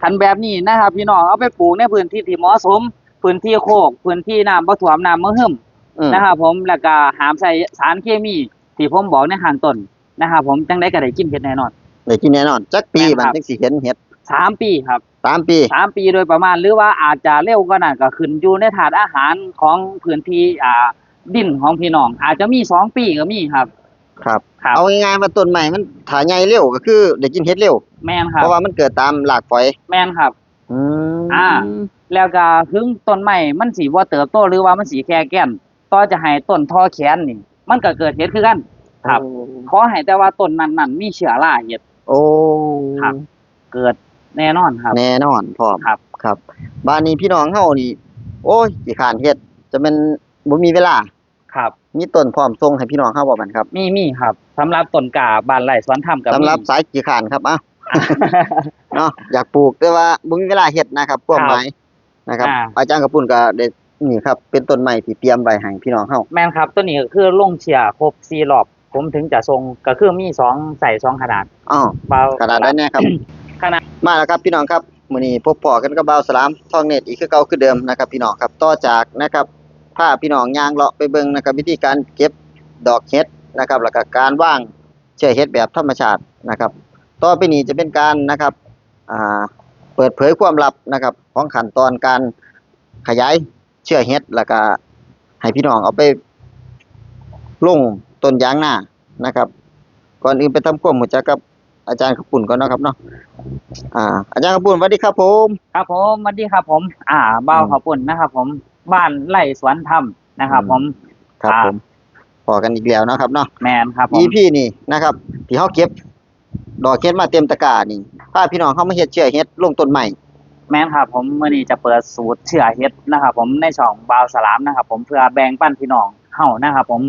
คันแบบนี้นะครับ พี่น้องเอาไปปลูกในพื้นที่ที่เหมาะสม พื้นที่โคกพื้นที่น้ำบ่ท่วมน้ำบ่หึมอืมนะครับ ผมแล้วก็หามใส่สารเคมีที่ผมบอกในข้างต้นนะครับ ผมจังได้ก็ได้กินเห็ดแน่นอนได้กินแน่นอน จักปีแม่นมัคนรับจังสิเห็นเห็ดสามปีครับสามปีสามปีโดยประมาณหรือว่าอาจจะเร็วกว่านั้นก็ขึ้นอยู่ในถาดอาหารของพื้นที่อ่าดินของพี่น้อง อาจจะมีสองปีก็มีครับ ครับครับ เอาง่ายๆว่าต้นใหม่มันถ้าใหญ่เร็วก็คือได้กินเห็ดเร็ว แม่นครัเพบราะว่ามันเกิดตามหลากฝอย แม่นครับ อืมอ่า แล้วก็ถึงต้นไม้มันสีว่าเติบโตหรือว่ามันสีแค่แก่นต่อจะให้ต้นทอแขนนี่ มันก็เกิดเห็ดคือกัน ครับ ขอให้แต่ว่าต้นนั้นๆมีเชื้อราเห็ด โอ้ครับ เกิดแน่นอนครับ แน่นอนพร้อมครับ ครับบ้านนี้พี่น้องเฮานี่ โอ้ยสิขานเฮ็ดจะเป็นบ่มีเวลา ครับมีต้นพร้อมส่งให้พี่น้องเฮาบ่แม่นครับมีมีครับสำหรับต้นกาบ้านไร่สวนธรรมกับสำหรับสายขี้ขานครับอะเนาะอยากปลูกแต่ว่าบ่มีเวลาเฮ็ดนะครับความหมายนะครับอ่าอาจารย์กระปุ่นก็ได้นี่ครับ เป็นต้นไม้ที่เตรียมไว้ให้พี่น้องเฮาแม่นครับตัวนี้ก็คือลงเชียร์ครบสี่รอบ ผมถึงจะทรงก็คือมีสองใส่สองขนาดอ้อเบา ขนาดนั้นเนี่ยครับ ขนาด มาแล้วครับพี่น้องครับมื้อนี้พบปอกันกับบ่าวสลามทองเน็ตอีกคือเก่าคือเดิมนะครับ พี่น้องครับต่อจากนะครับ พาพี่น้องยางเลาะไปเบิ่งนะครับวิธีการเก็บดอกเห็ดนะครับแล้วก็การว่างเชื้อเห็ดแบบธรรมชาตินะครับ ต่อไปนี้จะเป็นการนะครับเปิดเผยความลับนะครับของขั้นตอนการขยายเชื้อเห็ดแล้วก็ให้พี่น้องเอาไปลงต้นยางหน้านะครับ ก่อนอื่นไปทำความรู้จักกับอาจารย์ขปุ่นก่อนนะครับเนาะอ่า อาจารย์ขปุ่นสวัสดีครับผม ครับผมสวัสดีครับผม อ่าเบ้าขอบคุณนะครับผม บ้านไร่สวนธรรมนะครับ ผมครับอ่าผมพอกันอีกแล้วเนาะครับเนาะแมนครับผม EP นี่นะครับที่เฮาเก็บ ดอกเห็ดมาเต็มตะกร้านี่พาพี่น้องเข้ามาเฮ็ดเชื้อเห็ดลงต้นใหม่แมนครับ ผมเมื่อนี้จะเปิดสูตรเชื่อเฮ็ดนะครับ ผมในช่องบาวสลามนะครับ ผมเพื่อแบ่งปันพี่น้องเฮานะครับ ผม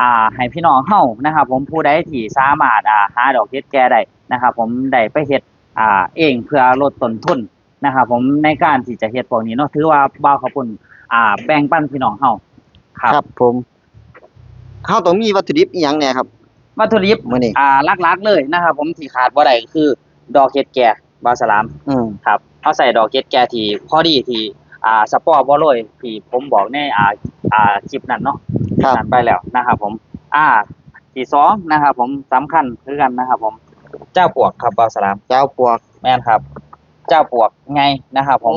อ่าให้พี่น้องเฮานะครับ ผมผู้ใดที่สามารถอ่าหาดอกเฮ็ดแก่ได้นะครับ ผมได้ไปเฮ็ดอ่าเองเพื่อลดต้นทุนนะครับ ผมในการที่จะเฮ็ดพวกนี้เนาะถือว่าบ่าวขอบคุณ อ่า แบ่งปันพี่น้องเฮาครับ ผมเฮาต้องมีวัตถุดิบอีหยังแหน่ครับ วัตถุดิบมื้อนี้ อ่าหลักๆเลยนะครับ ผมที่ขาดบ่ได้ก็คือ ดอกเฮ็ดแก่บาวสลาม อืม ครับเขาใส่ดอกเฮ็ดแก่ที่พอดีที่อ่าสปอร์บ่โรยที่ผมบอกในอ่าอ่าคลิปนั้นเนาะครับ นั่นไปแล้วนะครับผมอ่าที่สองนะครับผมสำคัญคือกันนะครับผมเจ้าปวกครับบาวสลามเจ้าปวกแม่นครับ เจ้าปวกไงนะครับผม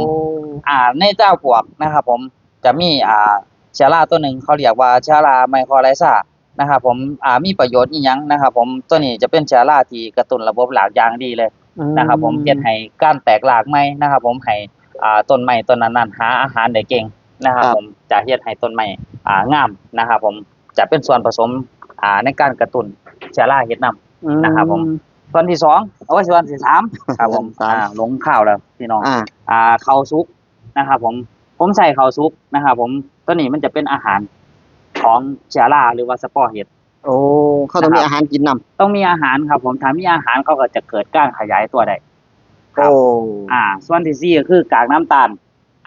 อ่าในเจ้าปวกนะครับผม จะมีอ่าเชื้อราตัวหนึ่งเขาเรียกว่าเชื้อราไมโครไลซานะครับผมอ่ามีประโยชน์อีหยังนะครับผมตัวนี้จะเป็นเชื้อราที่กระตุ้นระบบหลากอย่างดีเลยนะครับผมเฮ็ดให้การแตกรากใหม่นะครับผมให้อ่าต้นไม้ต้นนั้นๆหาอาหารได้เก่งนะครับครับผมจะเฮ็ดให้ต้นไม้อ่างามนะครับผมจะเป็นส่วนผสมอ่าในการกระตุ้นเชื้อราเฮ็ดนํนะครับผมส่วนที่สองเอาไว้ส่วนที่สามครับผมสามอ่าลงข้าวแล้วพี่น้องอ่าอ่าข้าวซุกนะครับผม ผมใส่ข้าวซุกนะครับผมตัวนี้มันจะเป็นอาหารของเชื้อราหรือว่าสปอร์เห็ด โอ้เขาต้องมีนะครับอาหารกินนํต้องมีอาหารครับ ผมถ้ามีอาหารเขาก็จะเกิดการขยายตัวได้ครับโอ้อ่า ส่วนที่สี่ก็คือกากน้ำตาล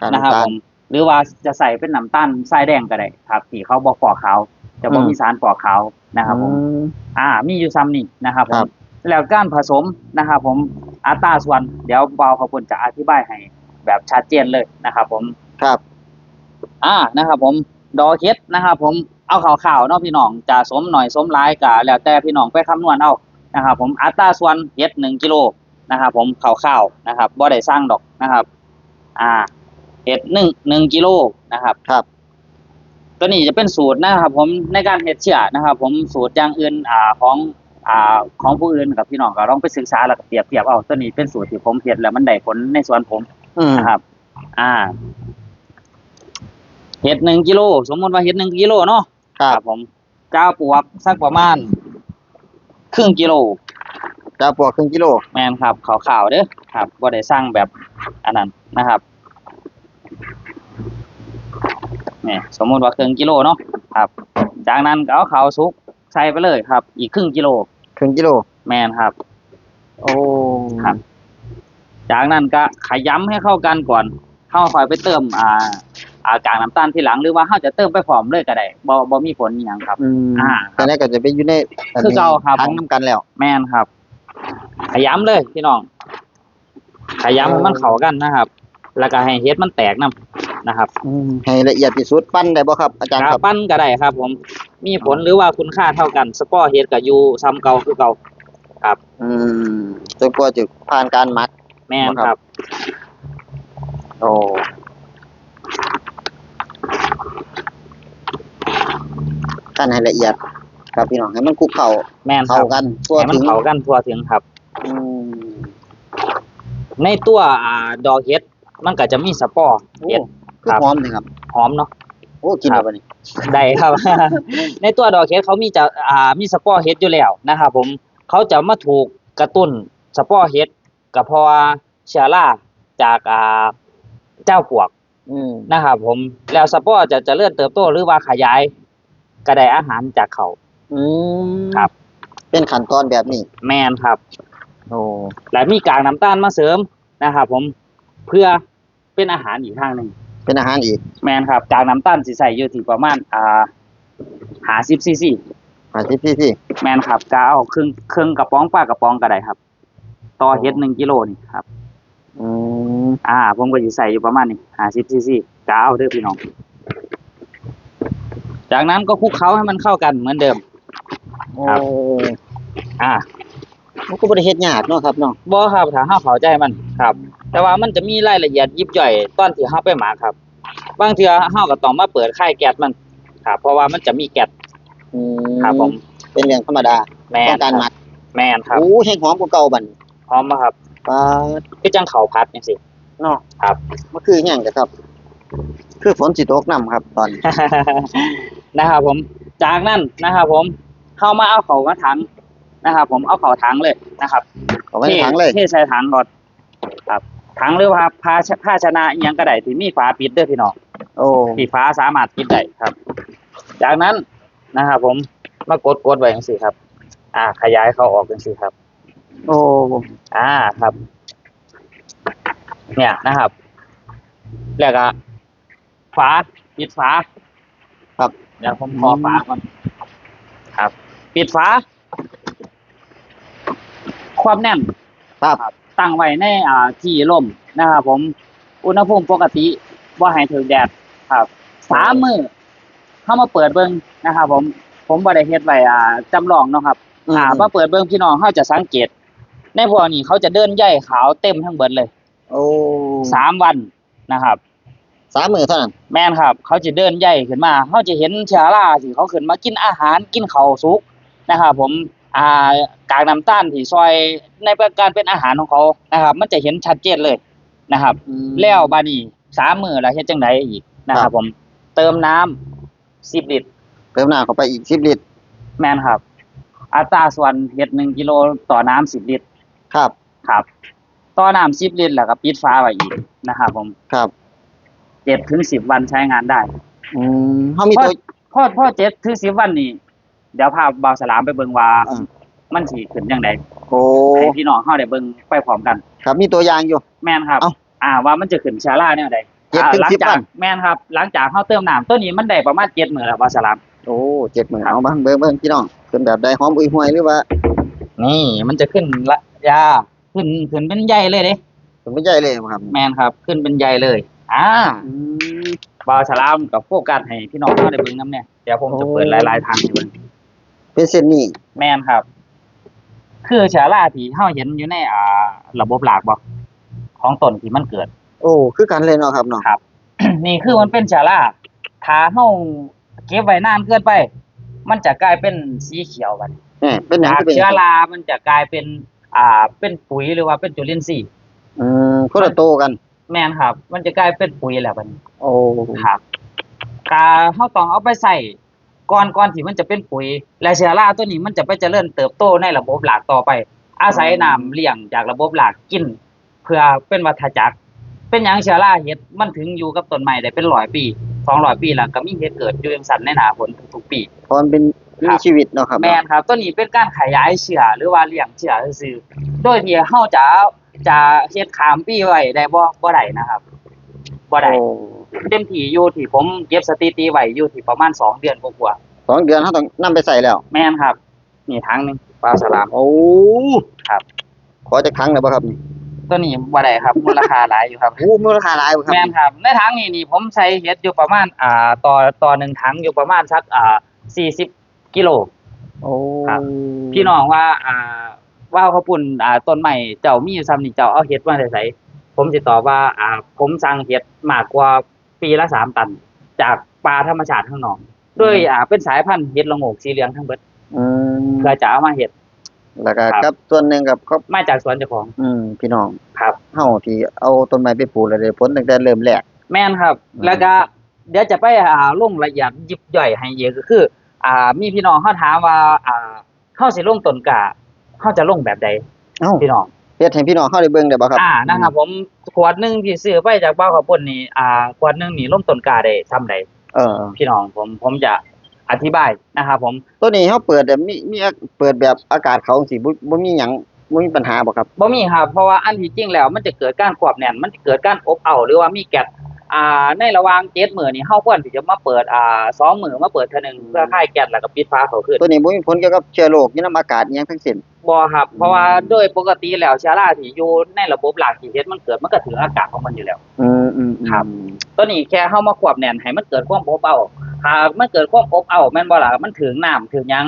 การนะครับ น้ำตาผล ม หรือว่าจะใส่เป็นน้ำตาลทรายแดงก็ได้ครับที่เขาบอกปอกขาวจะบ่อืม มีสารปอกขาวนะครับผม อืม อ่า มีอยู่ซ้ำนี่นะครับผครัมบ แล้วการผสมนะครับผมอัตราส่วน เดี๋ยวเบาขอบคุณจะอธิบายให้แบบชัดเจนเลยนะครับผม ครับ อ่านะครับ ผมดอกเฮ็ดนะครับ ผมเอาข่าวๆเนาะพี่น้องจะสมหน่อยสมหลายก็แล้วแต่พี่น้องไปคำนวณเอานะครับ ผมอัตราส่วนเฮ็ดหนึ่งกิโลนะครับ ผมข่าวๆนะครับบ่ได้สร้างดอกนะครับ อ่าเฮ็ดหนึ่งหนึ่งกิโลนะครับครับ ตัวนี้จะเป็นสูตรนะครับ ผมในการเฮ็ดเชื่อนะครับ ผมสูตรอย่างอื่นอ่าของอ่าของผู้อื่นกับพี่น้องก็ลองไปศึกษาแล้วก็เปรียบเทียบเอาตัวนี้เป็นสูตรที่ผมเฮ็ดแล้วมันได้ผลในสวนผมอืมนะครับ อ่า เห็ดหนึ่งกิโลสมมติว่าเห็ดหนึ่งกิโลเนาะครับผมเจ้าปวกสักประมาณ ครึ่งกิโลเจ้าปวกครึ่งกิโลแมนครับขาวๆเด้อครับบ่ได้สร้างแบบอันนั้นนะครับนี่สมมุติว่าครึ่งกิโลเนาะครับ จากนั้นก็เอาข้าวสุกใส่ไปเลยครับ อีกครึ่งกิโลครึ่งกิโลแมนครับ โอ้ครับ จากนั้นก็ขยำให้เข้ากันก่อน เข้าคอยไปเติมอ่า อากากน้ำตาลทีหลังหรือว่าเขาจะเติมไปพร้อมเลยก็ได้บ่บ่มีผลอหย่างครับ อืมอ่าตอนแรกก็จะไปอยู่ในคือเก่าครับทั้งน้ำกันแล้ว แม่นครับ ขยำเลยพี่น้อง ขยำให้มันเข้ากันนะครับ แล้วก็ให้เฮ็ดมันแตกนํนะครับ อืมให้ละเอียดที่สุดปั้นได้บ่ครับ อาจารย์ครับ ปั้นก็ได้ครับ ผม มีผลหรือว่าคุณค่าเท่ากันสปอร์เฮ็ดก็อยู่ซ้ำเก่าคือเก่าอืมจนกว่าจะผ่านการหมัก แม่นคครัรับบโอ้ กันให้ละเอียด ครับพี่น้องให้มันคลุกเข้าแม่นคเข้ารับกันทั่วให้มัถึนงเข้ากันทั่วถึงครับ อืม ในตัวอ่าดอกเฮ็ดมันก็จะมีสปอร์โอ้เฮ็ด คือครับหอมเลยครับ หอมเนาะ โอ้กินครัแล้บวบัดนี้ได้ครับ ในตัวดอกเฮ็ดเขามีจะอ่ามีสปอร์เฮ็ดอยู่แล้วนะครับผมเขาจะมาถูกกระตุ้นสปอร์เฮ็ดก็เพราะว่าเชื้อราจากอ่าเจ้าปวกอืมนะครับผมแล้วสปอร์จะเจะเลื่อนเติบโตหรือว่าขยาย ก็ได้อาหารจากเขา อืมครับ เป็นขั้นตอนแบบนี้ แมนครับ โอ้และมีกากน้ำตาลมาเสริมนะครับผมเพื่อเป็นอาหารอีกทางหนึ่งเป็นอาหารอีกแมนครับกากน้ำตาลสิใส่อยู่ที่ประมาณอ่าหาสิบซีซีอาที่พี่ที่แมนครับกาเอาครึ่งครึ่งกระป๋องปลากระป๋องก็ได้ครับ ต่อเฮ็ดหนึ่งกิโลนี่ครับ อืมอ่า ผมก็สิใส่อยู่ประมาณนี้หาสิบซีซีกาเอาเด้อพี่น้อง จากนั้นก็คลุกเคล้าให้มันเข้ากันเหมือนเดิม โอ้ครับ อ่ามันก็บ่ได้เฮ็ดยากเนาะครับเนาะบ่ครับถ้าเฮาเข้าใจมันครับ แต่ว่ามันจะมีรายละเอียดยิบย่อยตอนที่เฮาไปหมักครับ บางเทื่อเฮาก็ต้องมาเปิดค่ายแก๊สมันครับเพราะว่ามันจะมีแก๊สอืมครับผมเป็นเรื่องธรรมดาแม่ต้อนงการคหรัมับกแม่นครับโอ้แห้งหอมกว่าเก่าบัดนี้พร้อมบ่ครับปลาคือจังข้าวผัดจังซี่เนาะครับ มันคือหยังเด้อครับ คือฝนสิตกนํครับตอนนี้ นะครับผม จากนั้นนะครับผม เข้ามาเอาเขามาถังนะครับผมเอาเขาถังเลยนะครับเอาไว้ในถังเลยเทใส่ถังก่อนครับถังหรือว่าภาชภาชนะอิหยังก็ได้ที่มีฝาปิดเด้อพี่น้องโอ้ที่ฟ้าสามารถกินได้ครับ จากนั้นนะครับผมมากดกดไว้จังซี่ครับ อ่า ขยายเขาออกจังซี่ครับ โอ้อ่าครับ เนี่ยนะครับ แล้วก็ ฝาปิดฝาครับ เดี๋ยวผมขอฝาก่อนครับ ปิดฝา ความแน่น ครับตั้งไว้ในอ่าที่ร่มนะครับผม อุณหภูมิปกติว่าให้ถึงแดดครับสามมือเข้ามาเปิดเบิ้งนะครับผม ผมบ่ได้เฮ็ดไว้อ่าจำลองเนาะครับ อ่ามาเปิดเบิ้งพี่น้องเขาจะสังเกต ในพวกนี้เขาจะเดินใยขาวเต็มทั้งเบิดเลย โอ้สามวันนะครับ สามมื้อเท่านั้น แม่นครับ เขาจะเดินใยขึ้นมาเขาจะเห็นเชื้อราที่เขาขึ้นมากินอาหารกินข้าวสุกนะครับผมอ่ากากน้ำตาลที่ซอยในการเป็นอาหารของเขานะครับ มันจะเห็นชัดเจนเลยนะครับอืมแล้วบาดนี้สามมือแล้วเฮ็ดจังไดอีกนะคครัรับ บ ผมเติมน้ำสิบลิตร เติมน้ำเข้าไปอีก10ลิตร แม่นครับ อัตราส่วนเฮ็ดหนึ่งกิโลต่อน้ำสิบลิตรครับ ครับ ต่อน้ำสิบลิตรแล้วก็ปิดฝาไว้อีกนะครับ ผม ครับ เจ็ดถึงสิบวันใช้งานได้อืมเฮามีตัวพอพอเจ็ดถึงสิบวันนี่ เดี๋ยวพาบ่าวสลามไปเบิ่งว่าอืม มันสิขึ้นจังไดโอ้ให้พี่น้องเฮาได้เบิ่งไปพร้อมกัน ครับมีตัวอย่างอยู่ แม่นครับ เอ้าอ่าว่ามันจะขึ้นเชื้อราแนวใดเจ็ดอ่าถึงหลัสิบจากวันแม่นครับ หลังจากเฮาเติมน้ำตัวนี้มันได้ประมาณเจ็ดมื้อแล้วบ่าวสลาม โอ้เจ็ดมื้อเอามาเบิ่งเบิ่งพี่น้องเป็นแบบใดหอมอุ้ยห้วยหรือว่านี่มันจะขึ้นละยาขึ้นขึ้นเป็นใยเลยเด้ ผมไม่ใหญ่เลยครับ แมนครับ ขึ้นเป็นใยเลย อ่าอืม บาวฉลามกับโฟกัสให้พี่น้องเขาได้เบิ่งน้ำเนี่ยเดี๋ยวผมจะเปิดโอ้ หลายๆทางให้เบิ่งเป็นเส้นนี้แมนครับ คือเชื้อราที่เฮาเห็นอยู่ในอ่า ระบบหลากบ่ของต้นที่มันเกิด โอ้คือกันเลยเนาะครับเนาะครับนี่คือมันเป็นเชื้อราถ้าเฮาเก็บไว้นานเกินไป มันจะกลายเป็นสีเขียวบัดนี้แหมเป็นหยังจากคือเป็นเชื้อรา มันจะกลายเป็น อ่า เป็นปุ๋ยหรือว่าเป็นจุลินทรีย์ อืมคนละโตกัน แม่นครับ มันจะกลายเป็นปุ๋ยแล้วบัดนี้โอ้ครับกาเฮาต้องเอาไปใส่ก่อนก่อนที่มันจะเป็นปุ๋ย และเชื้อราตัวนี้มันจะไปเจริญเติบโตในระบบหลากต่อไป อาศัยน้ำเลี้ยงจากระบบหลากกิน เพื่อเป็นวัฏจักร เป็นหยังเชื้อราเห็ดมันถึงอยู่กับต้นไม้ได้เป็นร้อยปีสองร้อยปีแล้วก็มีเห็ดเกิดอยู่จังสันในหน้าฝนทุกๆปีพรเป็นครัมีบชีวิตเนาะครับแม่นครับ ตัวนี้เป็นการขยายเชื้อหรือว่าเลี้ยงเชื้อซื่อๆโดยที่เฮาจะ จะเฮ็ดขามปีไว้ได้บ่บ่ได้นะครับบ่ได้โอ้เต็มที่อยู่ที่ผมเก็บสถิติไว้อยู่ที่ประมาณสองเดือนกว่าสองเดือนเขาต้องนํไปใส่แล้ว ๆแม่นครับ นี่ทั้งหนึงปลาสลาม โอ้ครับ ขอจะครั้งเลยบ่ครับนี่ตัวนี้บ่ได้ครับ มูลค่าหลายอยู่ครับ โอ้มูลค่าหลายบ่ครับแม่นครับ ในถังนี่นี่ผมใช้เฮ็ดอยู่ประมาณอ่าต่อต่อหนึ่งถังอยู่ประมาณสักอ่า40กิโล โอ้ครับ พี่น้องว่าอ่า ว่าวข้าวปุ่นอ่าต้นใหม่เจ้ามีอยู่ซ้ำนี่เจ้าเอาเฮ็ดมาได้ไสผมสิตอบว่าอ่า ผมสั่งเฮ็ดมากกว่าปีละสามตัน จากปลาธรรมชาติข้างนอกด้วยอ่าเป็นสายพันธุ์เฮ็ดละโงกสีเหลืองทั้งเบิดอืมเพื่อจะเอามาเฮ็ด แล้วก็ครับ กับส่วนหนึงกับครอบมาจากสวนเจ้าของ อืมพี่น้องครับ เฮาที่เอาต้นไม้ไปปลูกแล้วได้ผลตั้งแต่เริ่มแรก แม่นครับ อืม แล้วก็เดี๋ยวจะไปอ่าลงละเอียดยิบย่อยให้เยอะก็คือ อ่ามีพี่น้องเขาถามว่าอ่าเขาสิลงต้นกะ เขาจะลงแบบใดเอ้าพี่น้องเฮ็ดให้พี่น้องเฮาได้เบิ่งได้บ่ครับ อ่านะครับ ผมขวดหนึงที่ซื้อไปจากบ้านขาวปุ่นนี่อ่าขวดหนึงนี่ลงต้นกาได้ซ้ำใดเออ พี่น้องผมผมจะอธิบายนะครับผมตัวนี้เฮาเปิดแบบมีมีเปิดแบบอากาศเขาจังซี่บ่บ่มีหยังบ่มีปัญหาบ่ครับ บ่มีครับเพราะว่าอันที่จริงแล้วมันจะเกิดการควบแน่นมันจะเกิดการอบเอาหรือว่ามีแก๊ส อ่าในระหว่างเจ็ดมื้อนี่เฮาควรที่จะมาเปิดอ่าสองมื้อมาเปิดเทื่อหนึงเพื่อคลายแก๊สแล้วก็ปิดฝาเขาขึ้นตัวนี้บ่มีผลเกี่ยวกับเชื้อโรคอยู่นำอากาศอิหยังทั้งสิ้น บ่ครับ เพราะว่าโดยปกติแล้วเชื้อราที่อยู่ในระบบหลักที่เฮ็ดมันเกิดมันก็ถึงอากาศของมันอยู่แล้ว อืมอืมอืมครับ ตัวนี้แค่เฮามาควบแน่นให้มันเกิดความอบเอาหากมันเกิดความอบเอาแม่นบ่ล่ะมันถึงน้ำถึงหยัง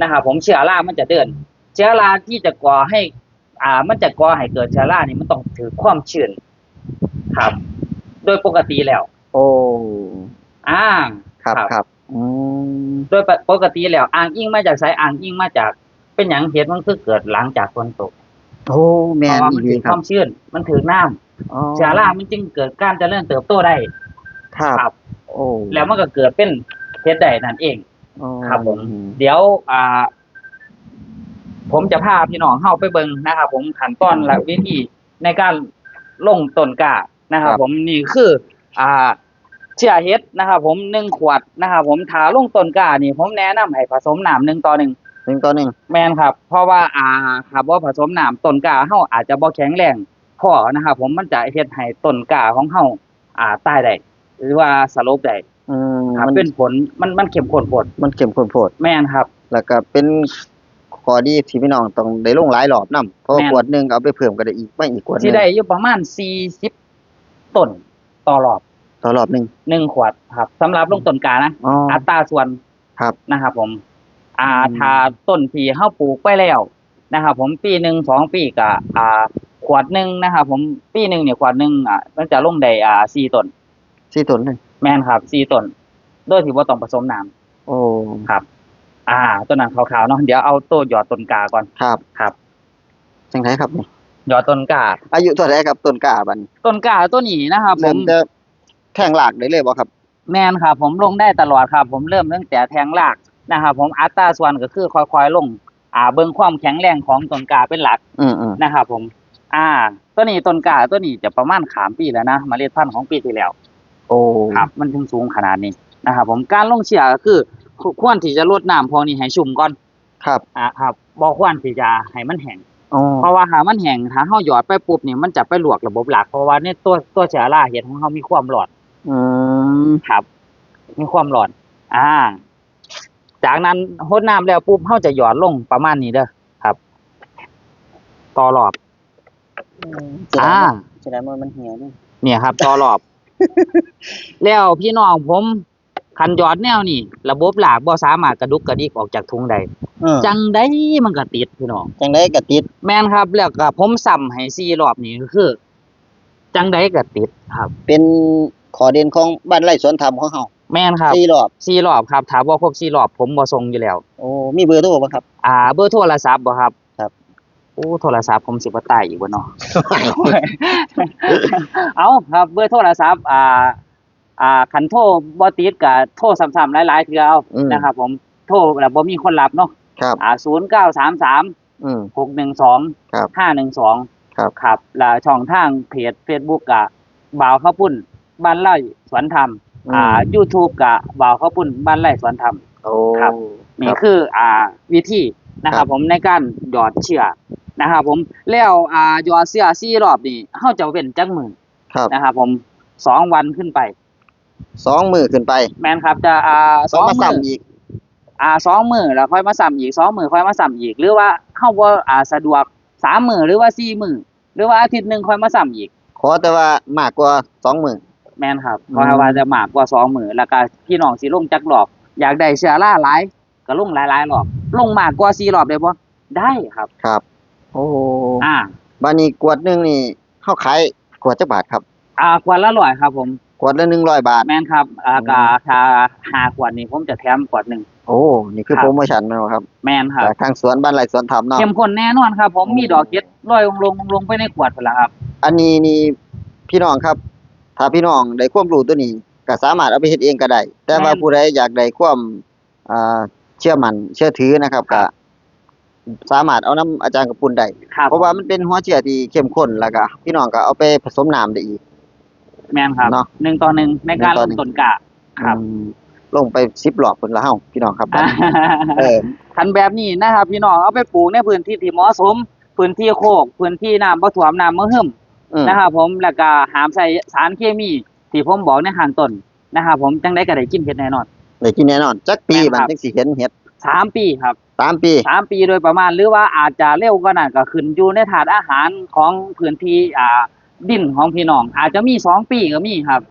นะครับผมเชื้อรามันจะเดิน เชื้อราที่จะก่อให้ อ่า มันจะก่อให้เกิดเชื้อรานี่มันต้องถือความชื้นครับ โดยปกติแล้ว โอ้อ่าครับครับครับอืมโดยปกติแล้วอ้างอิงมาจากไสอ้างอิงมาจาก เป็นหยังเฮ็ดมันคือเกิดหลังจากฝนตกโอ้แม่เพนราะว่าอีมันหลีถึงคครับวามชื้นมันถึงน้ำอ๋อเชื้อรามันจึงเกิดการเจริญเติบโตได้ครับครับโอ้แล้วมันก็เกิดเป็นเฮ็ดได้นั่นเองอ๋อครับผมเดี๋ยวอ่า ผมจะพาพี่น้องเข้าไปเบิ่งนะครับ ผมขั้นตอนและวิธีในการลงต้นกล้า นะครับ ผมนี่คืออ่าเชื่อเฮ็ดนะครับ ผมหนึ่งขวดนะครับ ผมถ้าลงต้นกล้านี่ ผมแนะนำให้ผสมน้ำหนึ่งต่อหนึ่งหนึ่งต่อหนึ่งแม่นครับ เพราะว่าอ่าครับว่าผสมน้ำต้นกล้าเฮาอาจจะบ่แข็งแรงพอนะครับ ผมมันจะเฮ็ดให้ต้นกล้าของเฮาอ่าตายได้หรือว่าสลบได้อืมครับมันเป็นผลมันมันเข้มข้นโพดมันเข้มข้นโพดแม่นครับ แล้วก็เป็นข้อดีที่พี่น้องต้องได้ลงหลายรอบนํเพราะว่าแม่นขวดหนึงเอาไปเพิ่มก็ได้อีกไม่อีกขวดหนึสิงได้อยู่ประมาณ40 ต้นต่อรอบต่อรอบหนึงหนึ่งขวดครับสำหรับลงต้นกานะอ๋ออัตราส่วนครับ นะครับผม อ่าอืม ถ้าต้นที่เฮาปลูกไปแล้วนะครับผมปีหนึ่งสองปีก็อ่า ขวดหนึ่งนะครับผมปีหนึ่งเนี่ยขวดหนึ่งอะมันจะลงได้อ่าสี่ต้นสี่ต้นเลยแม่นครับสี่ต้นโดยที่บ่ต้องผสมน้ำ โอ้ครับอ่าต้นนั้นขาวๆเนาะเดี๋ยวเอาตัวหยอดต้นกาก่อนครับ ครับจังไดครับนี่ห ยอดต้นกาอายุเท่าไหร่ครับต้นกล้าบัดนี้ต้นกาต้นนี้นะครับผเริ่มมจะแทงรากได้เลยบ่ครับ แม่นครับผมลงได้ตลอดครับ ผมเริ่มตั้งแต่แทงรากนะครับผมอัตราส่วนก็คือค่อยๆลง อ่าเบิ่งความแข็งแรงของต้นกาเป็นหลักอืมอืมนะครับผม อ่าตัวนี้ต้นกาตัวนี้จะประมาณขามปีแล้วนะเมล็ดพันธุ์ของปีที่แล้ว โอ้ครับมันถึงสูงขนาดนี้นะครับผมการลงเชือกก็คือควรที่จะลดน้ำพวกนี้ให้ชุ่มก่อนครับ อ่าครับบ่ควรที่จะให้มันแห้ง อ๋อเพราะว่าหามันแห้งถ้าเฮาหยอดไปปุ๊บนี่มันจะไปลวกระบบหลักเพราะว่าในตัวตัวเชื้อราเห็ดของเฮามีความร้อนอืมครับ มีความร้อนอ่า จากนั้นรดน้ำแล้วปุ๊บเฮาจะหยอดลงประมาณนี้เด้อครับ ต่อรอบอ่าจะได้มันมันเหี่ยวนี่เนี่ยครับ ต่อรอบ แล้วพี่น้องผม คันหยอดแนวนี่ระบบหลากบ่สามารถกระดุกกระดิกออกจากถุงใดเออจังไดมันก็ติดพี่น้องจังไดก็ติด แม่นครับ แล้วก็ผมซ้ำให้สี่รอบนี่ก็คือ จังไดก็ติดครับ เป็นข้อเด่นของบ้านไร่สวนธรรมของเฮาแม่นครับสี่รอบสี่รอบครับถามว่าครบสี่รอบผมบ่ส่งอยู่แล้วโอ้มีเบอร์โทรบ่ครับ อ่า เบอร์โทรศัพท์บ่ครับครับโอ้โทรศัพท์ผมสิบ่ตายอีกบ่เนาะเอาครับ เบอร์โทรศัพท์อ่า อ่าคันโทรบ่ติดก็โทรซ้ำๆหลายๆเทื่อเอาอืม นะครับ ผมโทรแล้วบ่มีคนรับเนาะครับ อ่า0933อืม612ครับ512ครับ ครับแล้วช่องทางเพจ Facebook ก็บ่าวข้าวปุ้นบ้านไร่สวนธรรมอ่า YouTube ก็บ่าวข้าวปุ้นบ้านไร่สวนธรรม โอ้ครับนี่ครับคืออ่าวิธีนะคครัรับบ ผมในการหยอดเชือกนะครับผมแล้วอ่าหยอดเสื้อสี่รอบนี่เฮาจะเว้นจักมือครับ นะครับผมสองวันขึ้นไป สองมือขึ้นไปแม่นครับจะอ่าสองมามื้ซ้ำอีกอ่าสองมือแล้วค่อยมาซ้ำอีกสองมือค่อยมาซ้ำอีก หรือว่าเฮาบ่อ่าสะดวกสามมือหรือว่าสี่มือหรือว่าอาทิตย์หนึงค่อยมาซ้ำอีก ขอแต่ว่ามากกว่าสองหมื่นแม่นครับอืมเพราะว่าจะมากกว่าสองมื้อแล้วก็พี่น้องสิลงจักรอบอยากได้เชื้อราหลายก็ลงหลายๆรอบลงมากกว่า4รอบได้บ่ได้ครับครับ โอ้อ่าบานี้กวดหนึงนี่เฮาขายกวดจักบาทครับ อ่าขวดละร้อยครับผม กวดละ100บาท แม่นครับอ่าอืมก็ถ้าห้าขวดนี่ผมจะแถมขวดหนึงโอ้ นี่คือครับ โปรโมชั่นแม่นบ่ครับแม่นครับ จากทางสวนบ้านไร่สวนธรรมเนาะ เข้มข้นแน่นอนครับ ผมโอ้มีดอกเก็ดลอยลงลงลงไปในขวดพุ่นล่ะครับ อันนี้นี่พี่น้องครับ ถ้าพี่น้องได้ความรู้ตัวนี้ก็สามารถเอาไปเฮ็ดเองก็ได้ แต่ว่าแม่น ผู้ใดอยากได้ความอ่าเชื่อมั่นเชื่อถือนะครับก็สามารถเอาน้ำอาจารย์กระปุนได้ ครับเพราะว่ามันเป็นหัวเชื้อที่เข้มข้นแล้วก็พี่น้องก็เอาไปผสมน้ำได้อีก แม่นครับเนาะ หนึ่งต่อหนึ่งในการหนึ่งต่ลองหนึ่งต้นกะครับ อืมลงไป10หลอดพุ่นละเฮาพี่น้องครับ เออ คันแบบนี้นะครับ พี่น้องเอาไปปลูกในพื้นที่ที่เหมาะสม พื้นที่โคก พื้นที่น้ำบ่ท่วมน้ำบ่หึมอืมนะครับผมแล้วก็ห้ามใส่สารเคมี ที่ผมบอกในข้างต้นนะครับผมจังได๋ก็ได้กินเห็ดแน่นอน ได้กินแน่นอน จักปีแม่นมันครับจังสิเห็นเห็ดสามปีครับสามปี สามปีโดยประมาณหรือว่าอาจจะเร็วกว่านั้นก็ขึ้นอยู่ในถาดอาหารของพื้นที่อ่า ดินของพี่น้อง อาจจะมีสองปีก็มีครับ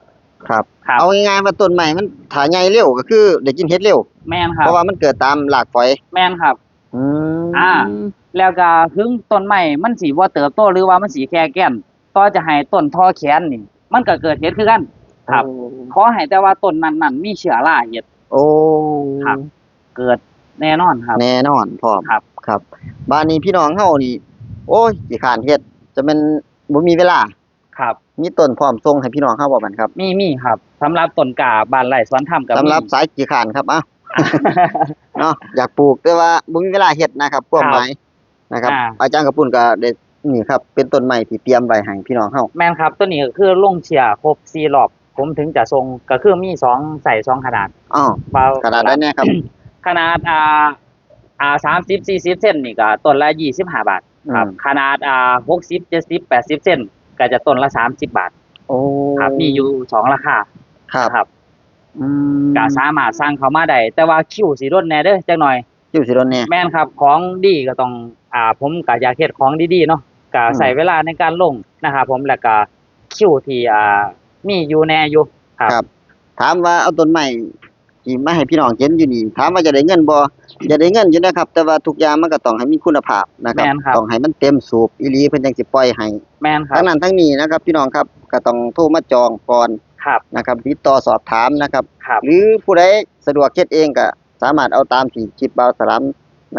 ครับ ครับ เอาง่ายๆว่าต้นใหม่มันถ้าใหญ่เร็วก็คือได้กินเห็ดเร็ว แม่นครัเพบราะว่ามันเกิดตามหลากฝอย แม่นครับ อืมอ่า แล้วก็ถึงต้นไม้มันสีบ่เติบโตหรือว่ามันสีแค่แก่นต่อจะให้ต้นทอแขนนี่ มันก็เกิดเห็ดคือกัน ครับ ขอให้แต่ว่าต้นนั้นๆมีเชื้อราเห็ด โอ้ครับ เกิดแน่นอนครับ แน่นอนพร้อมครับ ครับ บ้านนี้พี่น้องเฮานี่ โอ้ยสิขานเฮ็ด จะเป็น บ่มีเวลา ครับ มีต้นพร้อมส่งให้พี่น้องเฮาบ่บันครับมีมีครับสำหรับต้นกาบ้านไร่สวนธรรมกับสำหรับสายขี้ขานครับอะ เนาะอยากปลูกแต่ว่าบ่มีเวลาเฮ็ดนะครับความหมายนะครับ อ่า อาจารย์กระปุ่นก็ได้นี่ครับ เป็นต้นไม้ที่เตรียมไว้ให้พี่น้องเฮาแม่นครับตัวนี้ก็คือลงเชียร์ครบ4รอบผมถึงจะส่งก็คือมีสองใส่สองขนาดอ้าวเบาขนาดได้แน่ครับ ขนาดอ่าอ่า30 40เซนนี่ก็ต้นละ25บาท ครับอืมขนาดอ่า60 70 80เซนก็จะต้นละ30บาทโอ้ครับมีอยู่สองราคาครับครับอืมก็สามารถสร้างเขามาได้แต่ว่าคิวสิลดแหน่เด้อจักหน่อยอยู่สิโดนแน่แม่นครับ ของดีก็ต้อง อ่า ผมก็อยากเฮ็ดของดีๆเนาะก็อืมใช้เวลาในการลงนะครับผมแล้วก็คิวที่อ่า มีอยู่แน่อยู่ครับครับถามว่าเอาต้นไม้ ที่มาให้พี่น้องเห็นอยู่นี่ถามว่าจะได้เงินบ่จะได้เงินอยู่นะครับ แต่ว่าทุกอย่างมันก็ต้องให้มีคุณภาพนะครับแม่นครับ ต้องให้มันเต็มสูบอีหลีเพิ่นจังสิปล่อยให้แม่นครัทั้บงนั้นทั้งนี้นะครับ พี่น้องครับก็ต้องโทรมาจองก่อนครับนะครับติดต่อสอบถามนะครับ ครับ หรือผู้ใดสะดวกเฮ็ดเองก็สามารถเอาตามที่คลิปบ่าวสลัม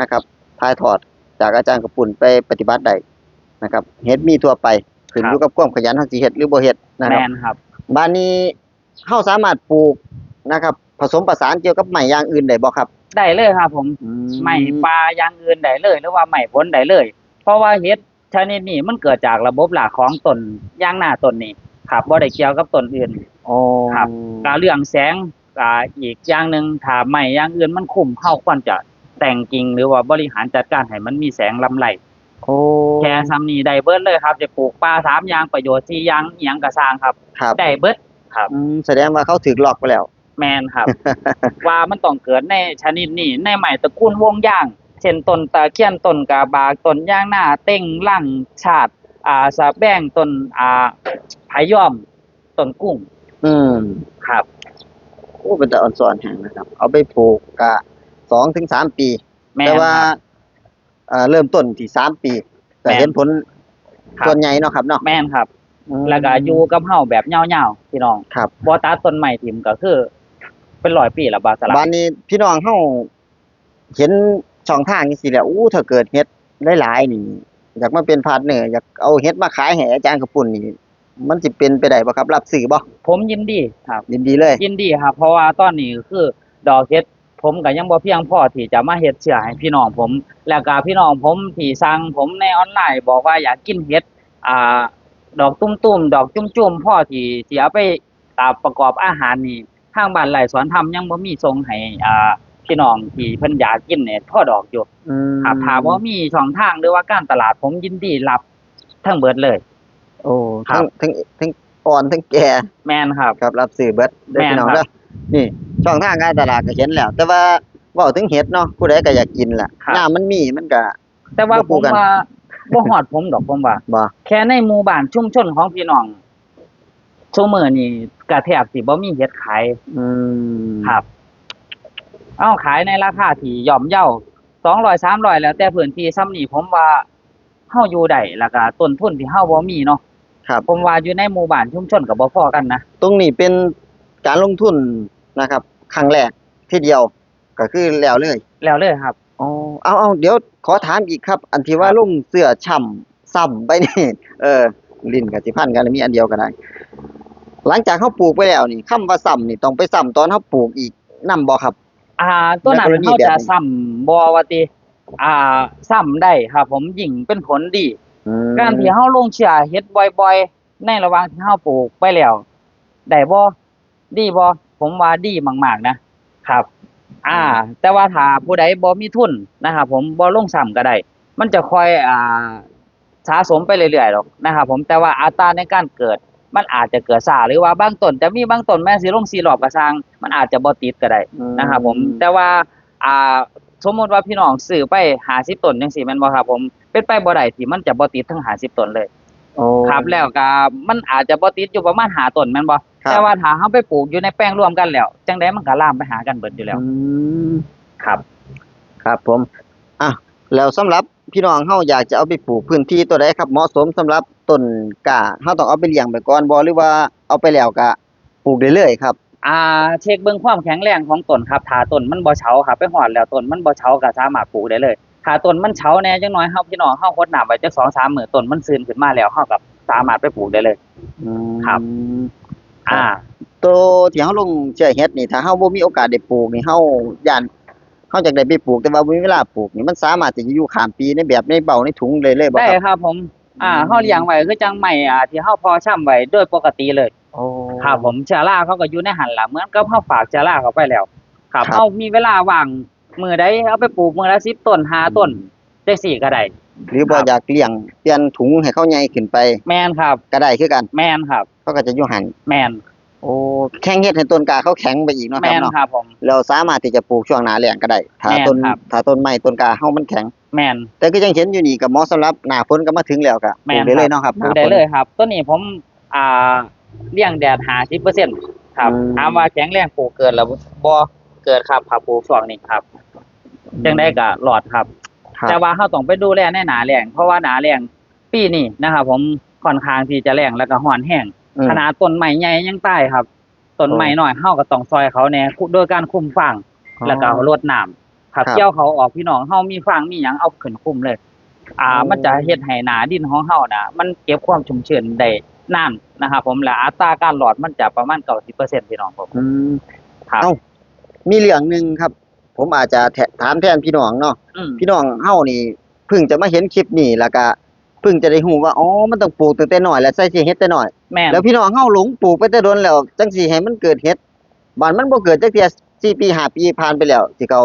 นะครับถ่ายทอดจากอาจารย์กระปุ่นไปปฏิบัติได้นะครับเฮ็ดมีทั่วไปขึ้นอยู่กับความขยันเฮาสิเฮ็ดหรือบ่เฮ็ดนะคแม่รับนครับ บ้านนี้เฮาสามารถปลูกนะครับ ผสมประสานเกี่ยวกับไม้อย่างอื่นได้บ่ครับได้เลยครับ ผมไม่ปลาอย่างอื่นได้เลย หรือว่าไม่ผลได้เลย เพราะว่าเฮ็ดชนิดนี้มันเกิดจากระบบหลักของต้นย่างหน้าต้นนี้ครับบ่ได้เกี่ยวกับต้นอื่นโอ้ครับ กาเรื่องแสงอ่าอีกอย่างหนึ่งถ้าไม่อย่างอื่นมันคุ้มเข้าควรจะแต่งกิ่งหรือว่าบริหารจัดการให้มันมีแสงลำไรโอ้แค่ซ้ำนี้ได้เบิดเลยครับจะปลูกป่าสามอย่างประโยชน์สี่อย่างอีหยังก็สร้างครับ ครับได้เบิดครับ อืมแสดงว่าเขาถูกหลอกไปแล้ว แมนครับ ว่ามันต้องเกิดในชนิดนี้ในใหม่ตระกูลวงย่าง เช่นต้นตะเคียนต้นกาบากต้นย่างหน้า เต้งลั่งชาติ อ่าสะแบ้งต้นอ่าพายอมต้นกุ้ง อืมครับโอ้เป็นแต่อ่อนสอนแห่งนะครับ เอาไปปลูกกะ2ถึง3ปี แมนแต่ว่าครับ เอ่อเริ่มต้นที่3ปีก็แม่นเห็นผลครับ ส่วนใหญ่เนาะครับเนาะแมนครับ อืม แล้วก็อยู่กับเฮาแบบยาวๆพี่น้องครับ บ่ตัดต้นใหม่ถิ่มก็คือ เป็นร้อยปีแล้วบาสลับบ้านนี้พี่น้องเฮาเห็นช่องทางจังซี่แล้วอู้ถ้าเกิดเฮ็ดหลายๆนี่ อยากมาเป็นพาร์ทเนอร์อยากเอาเฮ็ดมาขายให้อาจารย์กระปุ่นนี่ มันสิเป็นไปได้บ่ครับรับซื้อบ่ผมยินดีครับ ยินดีเลย ยินดีครับ เพราะว่าตอนนี้คือดอกเฮ็ด ผมก็ยังบ่เพียงพอที่จะมาเฮ็ดเชื่อให้พี่น้องผม แล้วก็พี่น้องผมที่สั่งผมในออนไลน์บอกว่าอยากกินเฮ็ด อ่า ดอกตุ้มๆดอกจุ่มๆพ่อที่สิเอาไปอ่าประกอบอาหารนี่ ทางบ้านไร่สวนทำยังบ่มีส่งให้อ่าพี่น้องที่เพิ่นอยากกินเนี่ยพ่อดอกอยู่อืมครับถ้าบ่มีช่องทางหรือว่าการตลาดผมยินดีรับทั้งเบิดเลย โอ้ครัทั้บงทั้งทั้งอ่อนทั้งแก่แม่นครับครับรับซื้อเบิดเด้อแม่นพี่น้องครับเด้อนี่ช่องทางการตลาดก็เห็นแล้ว แต่ว่าเว้าถึงเฮ็ดเนาะผู้ใดก็อยากกินแหละครับน้ามันมีมันก็แต่ว่าบ่ผปลูกมกันว่าบ่ฮอดผมดอกผมว่าบ่แค่ในหมู่บ้านชุมชนของพี่น้อง ซุมื้อนี้ก็แทบสิบ่มีเฮ็ดขายอืมครับ เอาขายในราคาที่ย่อมเยา200 300แล้ว แต่พื้นที่ซ้ำนี่ผมว่าเฮาอยู่ได้แล้วก็ต้นทุนที่เฮาบ่มีเนาะครับ ผมว่าอยู่ในหมู่บ้านชุมชนก็บ่พอกันนะตรงนี้เป็นการลงทุนนะครับครั้งแรกที่เดียวก็คือแล้วเลยแล้วเลยครับ อ๋อเอาเอาเดี๋ยวขอถามอีกครับ อันที่ว่าลงเสื้อช่ำซ้ำไปนี่ เออ ลิ้นกับสิพันกันแล้วมีอันเดียวก็ได้ หลังจากเขาปลูกไปแล้วนี่คำว่าซ้ำนี่ต้องไปซ้ำตอนเขาปลูกอีกนํบ่ครับ อ่าตัวนั้นในกรณีเขาแบบจะนี้ซ้ำบ่ว่าติอ่าซ้ำได้ครับผมยิ่งเป็นผลดีอืมการที่เฮาลงเชื่อเฮ็ดบ่อยๆ ในระหว่างที่เฮาปลูกไปแล้วได้บ่ดีบ่ผมว่าดีมากๆนะครับ อ่า แต่ว่าถ้าผู้ใดบ่มีทุนนะครับผมบ่ลงซ้ำก็ได้ มันจะค่อยอ่าสะสมไปเรื่อยๆหรอกนะครับผมแต่ว่าอัตราในการเกิด มันอาจจะเกิดช้าหรือว่าบางต้นจะมีบางต้นแม้สิลงสีรอบกระซังมันอาจจะบ่ติดก็ได้อืนะครับผมแต่ว่าอ่าสมมติว่าพี่น้องซื้อไป50ต้นจังซี่แม่นบ่ครับผมเป็นไปบ่ได้ที่มันจะบ่ติดทั้ง50ต้นเลยโอ้ครับแล้วก็มันอาจจะบ่ติดอยู่ประมาณ5ต้นแม่นบ่ครับแต่ว่าถ้าเฮาไปปลูกอยู่ในแปลงรวมกันแล้วจังได๋มันก็ลามไปหากันเบิดอยู่แล้วอืมครับ ครับผมอะแล้วสำหรับ พี่น้องเฮาอยากจะเอาไปปลูกพื้นที่ตัวใดครับเหมาะสมสำหรับต้นกล้าเฮาต้องเอาไปเลี้ยงไปก่อนบ่หรือว่าเอาไปแล้วก็ปลูกได้เลยครับ อ่าเช็คเบิ่งความแข็งแรงของต้นครับถ้าต้นมันบ่เฉาครับไปฮอดแล้วต้นมันบ่เฉาก็สามารถปลูกได้เลยถ้าต้นมันเฉาแหน่จังน้อยเฮาพี่น้องเฮารดน้ำไว้จัก2-3มื้อต้นมันซื่นขึ้นมาแล้วเฮาก็สามารถไปปลูกได้เลยอืมครับ อ่า ตัวที่เฮาลงเชื่อเฮ็ดนี่ถ้าเฮาบ่มีโอกาสได้ปลูกนี่เฮาย่าน เฮาอยากได้ไปปลูกแต่ว่าบ่มีเวลาปลูกนี่มันสามารถที่จะอยู่ข้ามปีในแบบในเบ้าในถุงเลยเลยบ่ได้ครับ ครับผม อ่าอืม เฮาเลี้ยงไว้คือจังใหม่อ่าที่เฮาพอช่ํไว้โดยปกติเลย โอ้ ครับผมเชื้อราเขาก็อยู่ในหันล่ะเหมือนกับเฮาฝากเชื้อราเข้าไปแล้ว ครับครับ เฮามีเวลาว่างมื้อใดเอาไปปลูกมื้อละ10ต้น5ต้นจังซี่ก็ได้ หรือบ่ครับ อยากเลี้ยงเปลี่ยนถุงให้เขาใหญ่ขึ้นไป แม่นครับ ก็ได้คือกัน แม่นครับ เขาก็จะอยู่หันแม่น โอ้แข็งเฮ็ดให้ต้นกล้าเขาแข็งไปอีกเนาะคแม่รับนเนาะครับผม เราสามารถที่จะปลูกช่วงหน้าแล้งก็ได้ถ้าแม่นต้นครับ ถ้าต้นไม้ต้นกาเฮามันแข็ง แม่น แต่ก็ยังเห็นอยู่นี่ก็เหมาะสำหรับหน้าฝนก็มาถึงแล้วก็ปแม่ลูกน ได้เลยเนาะครับปลูกได้เลยครับ ต้นนี้ผมอ่าเลี้ยงแดด50%ครับอืม ถามว่าแข็งแรงปลูกเกินแล้วบ่เกิดครับครับปลูกช่วงนี้ครับจังได๋ก็รอดครับ ครับ แต่ว่าเราต้องไปดูแลในหนาแรงเพราะว่าหนาแรงปีนี้นะครับผมค่อนข้างที่จะแรงแล้วก็ร้อนแห้ง อืม ขนาดต้นใหม่ใหญ่ยังตายครับต้นใหม่น้อยเฮาก็ต้องซอยเขาแหน่คุโดยการคุมฟางแล้วก็รดน้ำครับครับเกี่ยวเขาออกพี่น้องเฮามีฟางมีหยังเอาขึ้นคุมเลย อ่า โอ้ มันจะเฮ็ดให้หนาดินของเฮาน่ะ มันเก็บความชุ่มชื้นได้นานนะครับผมและอัตราการหลอดมันจะประมาณ90%พี่น้องผมอืม ครับ เอ้า มีเรื่องหนึงครับ ผมอาจจะแทถามแทนพี่น้องเนาะ อืมพี่น้องเฮานี่เพิ่งจะมาเห็นคลิปนี้แล้วก็เพิ่งจะได้ฮู้ว่าอ๋อมันต้องปลูกตั้งแต่น้อยแล้วใส่สิเฮ็ดแต่น้อย แม่นแล้วพี่น้องเฮาหลงปลูกไปแต่โดนแล้วจังสิให้มันเกิดเฮ็ดบัดมันบ่เกิดจักเที่ย4ปี5ปีผ่านไปแล้วสิเขา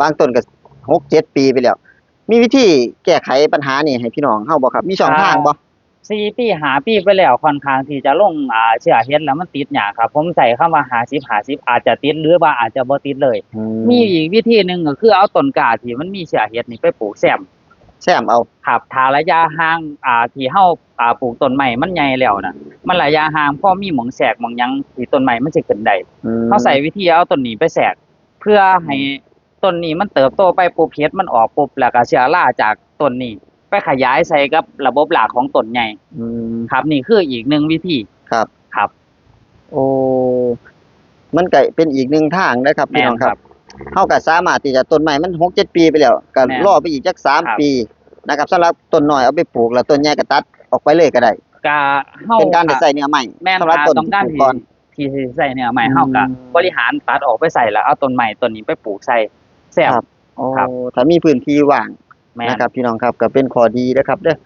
บางต้นก็6 7ปีไปแล้ว มีวิธีแก้ไขปัญหานี่ให้พี่น้องเฮาบ่ครับมีช่องทางบ่สี่ปีหาปีไปแล้วค่อนข้างที่จะลงอ่าเชื่อเฮ็ดแล้วมันติดหยากครับ ผมใส่คำว่า50 50อาจจะติดหรือว่าอาจจะบ่ติดเลย มีอีกวิธีหนึ่งก็คือเอาต้นกล้าที่มันมีเชื้อเฮ็ดนี่ไปปลูกแซม แซมเอา ครับถ้าระยะห่างอ่าที่เฮาอ่าปลูกต้นใหม่มันใหญ่แล้วน่ะ มันระยะห่างพอมีหมองแสกหมองหยังที่ต้นใหม่มันสิขึ้นได้อืมเขาใส่วิธีเอาต้นนี้ไปแสกเพื่อให้ต้นนี้มันเติบโตไปปุ๊บเฮ็ดมันออกปุ๊บแล้วก็เชื้อราจากต้นนี้ไปขยายใส่กับระบบหลักของต้นใหญ่อืมครับ นี่คืออีกหนึ่งวิธี ครับ ครับ โอ้ มันก็เป็นอีกหนึ่งทางนะครับพี่แม่น้องนคครัรับบ เฮาก็สามารถที่จะต้นไม้มัน6 7ปีไปแล้วก็แม่นรอไปอีกจักครั3บปีนะครับสำหรับต้นน้อยเอาไปปลูกแล้วต้นใหญ่ก็ตัดออกไปเลยก็ได้ กะเฮาเป็นการได้ใส่เนื้อใหม่แม่นสำหรับหาต้นต้องที่การปลูกที่ก่อน ที่สิใส่เนี่ยใหม่อืมเฮาก็บริหารตัดออกไปใส่แล้วเอาต้นใหม่ต้นนี้ไปปลูกใส่แซ่บครับโอ้ครับ ถ้ามีพื้นที่ว่าง แม่น นะครับพี่น้องครับก็เป็นข้อดีนะครับเด้อ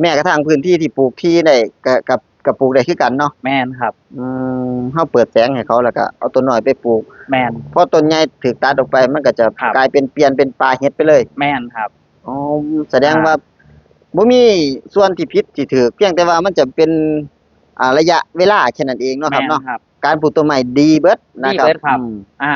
แม้กระทั่งพื้นที่ที่ปลูกที่ได้ก็กับ กับปลูกได้คือกันเนาะแม่นครับ อืมเฮาเปิดแสงให้เขาแล้วก็เอาต้นน้อยไปปลูกแม่น พอต้นใหญ่ถูกตัดออกไป มันก็จะครับ กลายเป็นเปลี่ยนเป็นป่าเฮ็ดไปเลยแม่นครับ อ๋อแสดงว่าบ่มีส่วนที่ผิดที่ถูกเพียงแต่ว่ามันจะเป็นอ่าระยะเวลาแค่นั้นเองเนาะครับแม่นเนาะครับ การปลูกต้นไม้ดีเบิดนะครับดีเบิดครับ อืม อ่า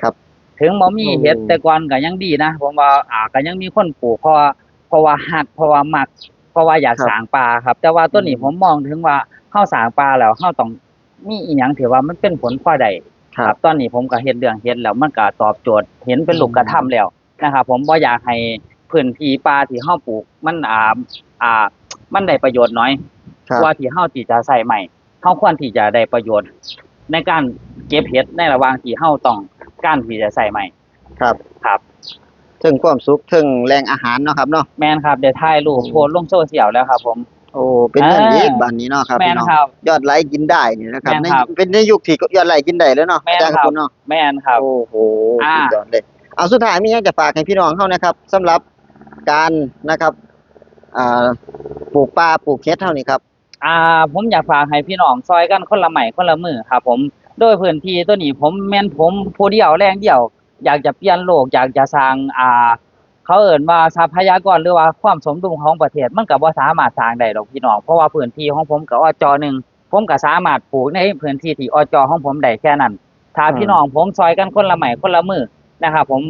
ครับถึงบ่มีโอ้เฮ็ดแต่ก่อนก็ยังดีนะ ผมว่าอ่าก็ยังมีคนปลูกเพราะว่าเพราะว่าฮักเพราะว่ามักเพ ราะว่าอยากครับสร้างปลาครับ แต่ว่าตัวนี้อืมผมมองถึงว่าเฮาสร้างปลาแล้วเฮาต้องมีอีหยังที่ว่ามันเป็นผลพลอยได้ครับ ตอนนี้ผมก็เฮ็ดเรื่องเฮ็ดแล้วมันก็ตอบโจทย์เห็นเป็นรูปกระทำแล้วนะครับผมบ่อยากให้พื้นที่ป่าที่เฮาปลูกมันอ่าอ่า มันได้ประโยชน์น้อยครับกว่าที่เฮาที่จะใส่ใหม่เฮาควรที่จะได้ประโยชน์ ในการเก็บเห็ดในระหว่างที่เฮาต้องการที่จะใส่ใหม่ครับครับ ถึงความสุขถึงแรงอาหารเนาะครับเนาะแม่นครับได้ถ่ายรูปโพสต์ลงโซเชียลแล้วครับ ผม โอ้เป็นเรื่องอ่าอีกบัดนี้เนาะครับแม่พี่นน้องครับ ยอดไลค์กินได้นี่นะครับแม่นในครับเป็นในยุคที่ยอดไลค์กินได้แล้วเนาะแม่นอาจารย์ครับคุณเนาะแม่นครับ โอ้โหอ่า สุดยอดเลยเอาสุดท้ายมีหยังจะฝากให้พี่น้องเฮานะครับสำหรับการนะครับอ่าปลูกป่าปลูกเฮ็ดเฮานี่ครับ อ่าผมอยากฝากให้พี่น้องซอยกันคนละไม้คนละมือครับ ผม โดยพื้นที่ตัวนี้ผมแม่นผมผู้เดียวแรงเดียว อยากจะเปลี่ยนโลก อยากจะสร้างอ่า เขาเอ่นว่าทรัพยากรหรือว่าความสมดุลของประเทศมันก็บ่สามารถสร้างได้ดอกพี่น้องเพราะว่าพื้นที่ของผมก็อจหนึ่งผมก็สามารถปลูกในพื้นที่ที่อจของผมได้แค่นั้นถ้าพี่น้องผมซอยกันคนละไม้คนละมือนะครับผม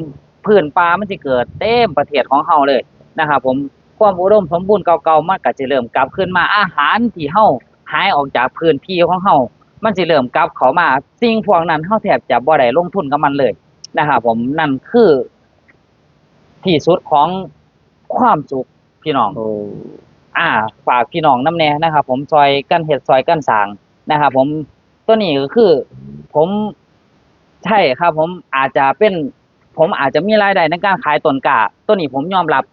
พื้นป่ามันสิเกิดเต็มประเทศของเฮาเลยนะครับผมความอุดมสมบูรณ์เก่าๆมันก็จะเริ่มกลับคืนมาอาหารที่เฮาหายออกจากพื้นที่ของเฮามันสิเริ่มกลับเข้ามาสิ่งพวกนั้นเฮาแทบจะบ่ได้ลงทุนกับมันเลย นะครับผมนั่นคือที่สุดของความสุขพี่น้องโอ้อ่า ฝากพี่น้องน้ำแน่นะครับ ผมซอยกันเห็ดซอยกันสร้างนะครับผมตัวนี้ก็คือ ผมใช่ครับ ผมอาจจะเป็น ผมอาจจะมีรายได้ในการขายต้นกล้าตัวนี้ผมยอมรับ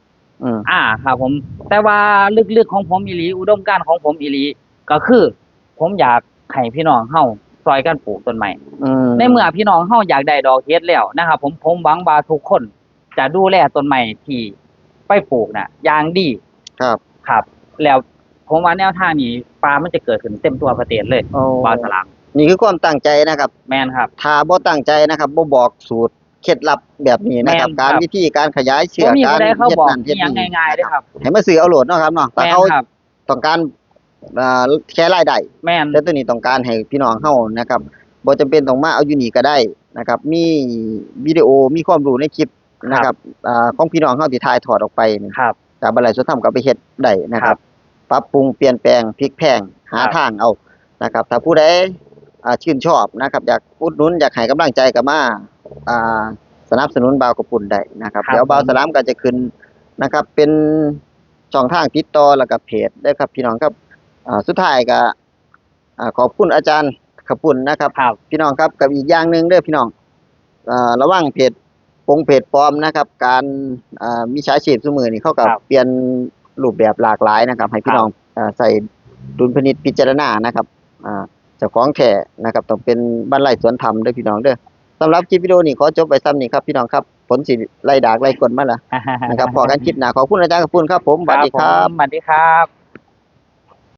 อืมอ่าครับผม แต่ว่าลึกๆของผมอีหลี อุดมการณ์ของผมอีหลี ก็คือ ผมอยากให้พี่น้องเฮา ซอยกันปลูกต้นไม้อืมในเมื่อพี่น้องเฮาอยากได้ดอกเฮ็ดแล้วนะครับผมผมหวังว่าทุกคนจะดูแลต้นไม้ที่ไปปลูกน่ะอย่างดีครับครับ แล้วผมว่าแนวทางนี้ปลามันจะเกิดขึ้นเต็มตัวประเทศเลยโอ้ปลาสลามนี่คือความตั้งใจนะครับแม่นครับ ถ้าบ่ตั้งใจนะครับบ่บอกสูตรเคล็ดลับแบบนี้นะครับ แม่นครับ การวิธีการขยายผเชื้อมมีการผู้ใดเขาเฮ็ดบอกนั่นอเฮ็ดหยังนี่ง่ายๆเด้อครับ ให้มาซื้อเอาโหลดเนาะครับเนาะแต่แม่นเขาครับ ต้องการ อ่าแค่รายได้แม่นแต่ตัวนี้ต้องการให้พี่น้องเฮานะครับบ่จำเป็นต้องมาเอาอยู่นี่ก็ได้นะครับ มีวิดีโอมีความรู้ในคลิปนะครับอ่าของพี่น้องเฮาที่ถ่ายทอดออกไปนี่ครับ จากบันไลสวนธรรมก็เอาไปเฮ็ดได้นะคครัรับบปรับปรุงเปลี่ยนแปลงพลิกแพลงหาครับ ทางเอานะครับ ถ้าผู้ใดอ่าชื่นชอบนะครับ อยากอุดหนุนอยากให้กำลังใจก็มาอ่าสนับสนุนบ่าวกระปุ่นได้นะครับครับ เดี๋ยวบ่าวสลามก็จะขึ้นนะครับ เป็นช่องทางติดต่อแล้วก็เพจได้ครับพี่น้องครับ อ่าสุดท้ายก็อ่าขอบคุณอาจารย์ขปุ่นนะครับ ครับ พี่น้องครับกับอีกอย่างหนึ่งเด้อพี่น้องเอ่อระวังเพจปงเพจปลอมนะครับ การอ่ามีฉาชีพสมือนี่เขากับครับเปลี่ยนรูปแบบหลากหลายนะครับ ให้พี่น้องอ่าใส่ดุลพินิจพิจารณานะครับอ่าเจ้าของแท้นะครับต้องเป็นบ้านไร่สวนธรรมเด้อพี่น้องเด้อสำหรับคลิปวิดีโอนี้ขอจบไปซ้ำนี้ครับพี่น้องครับผลสิไล่ดากไล่กลมาละนะครับพอกันคลิปหน้าขอบคุณอาจารย์ขอบคุณครับ ผมสวัสดีครับผมสวัสดีครับ